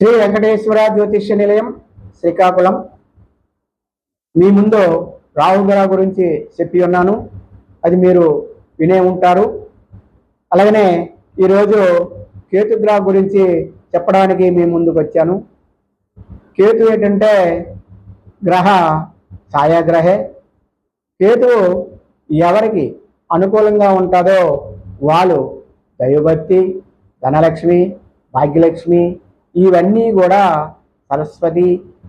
శ్రీ వెంకటేశ్వర జ్యోతిష్య నిలయం శ్రీకాకుళం. మీ ముందు రాహుగ్రహ గురించి చెప్పి ఉన్నాను. అది మీరు వినే ఉంటారు. అలాగనే ఈరోజు కేతుగ్రహ గురించి చెప్పడానికి మీ ముందుకు వచ్చాను. కేతు ఏంటంటే గ్రహ ఛాయాగ్రహే. కేతువు ఎవరికి అనుకూలంగా ఉంటుందో వాళ్ళు దైవభక్తి ధనలక్ష్మి భాగ్యలక్ష్మి ఇవన్నీ కూడా సరస్వతి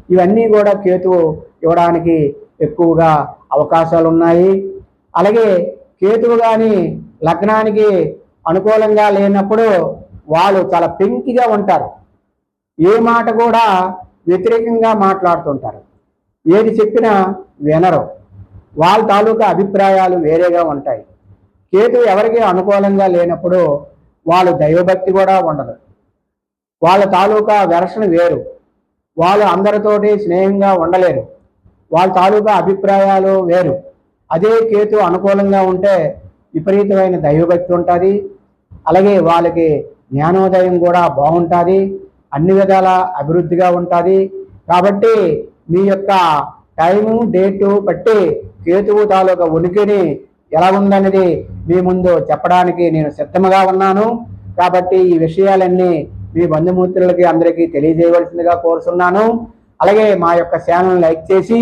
ఇవన్నీ కూడా కేతువు ఇవ్వడానికి ఎక్కువగా అవకాశాలు ఉన్నాయి అలాగే కేతువు కానీ లగ్నానికి అనుకూలంగా లేనప్పుడు వాళ్ళు చాలా పెంకిగా ఉంటారు. ఏ మాట కూడా వ్యతిరేకంగా మాట్లాడుతుంటారు. ఏది చెప్పినా వినరు. వాళ్ళ తాలూకా అభిప్రాయాలు వేరేగా ఉంటాయి. కేతు ఎవరికి అనుకూలంగా లేనప్పుడు వాళ్ళు దైవభక్తి కూడా ఉండదు. వాళ్ళ తాలూకా వెర్షన్ వేరు. వాళ్ళు అందరితోటి స్నేహంగా ఉండలేరు. వాళ్ళ తాలూకా అభిప్రాయాలు వేరు. అదే కేతు అనుకూలంగా ఉంటే విపరీతమైన దైవభక్తి ఉంటుంది. అలాగే వాళ్ళకి జ్ఞానోదయం కూడా బాగుంటుంది. అన్ని విధాల అభివృద్ధిగా ఉంటుంది. కాబట్టి మీ యొక్క టైము డేటు బట్టి కేతువు తాలూకా ఉనికిని ఎలా ఉందనేది మీ ముందు చెప్పడానికి నేను సిద్ధంగా ఉన్నాను. కాబట్టి ఈ విషయాలన్నీ మీ బంధుమిత్రులకి అందరికీ తెలియజేయవలసిందిగా కోరుతున్నాను అలాగే మా యొక్క ఛానల్ లైక్ చేసి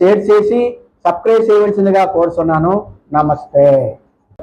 షేర్ చేసి సబ్స్క్రైబ్ చేయవలసిందిగా కోరుతున్నాను నమస్తే.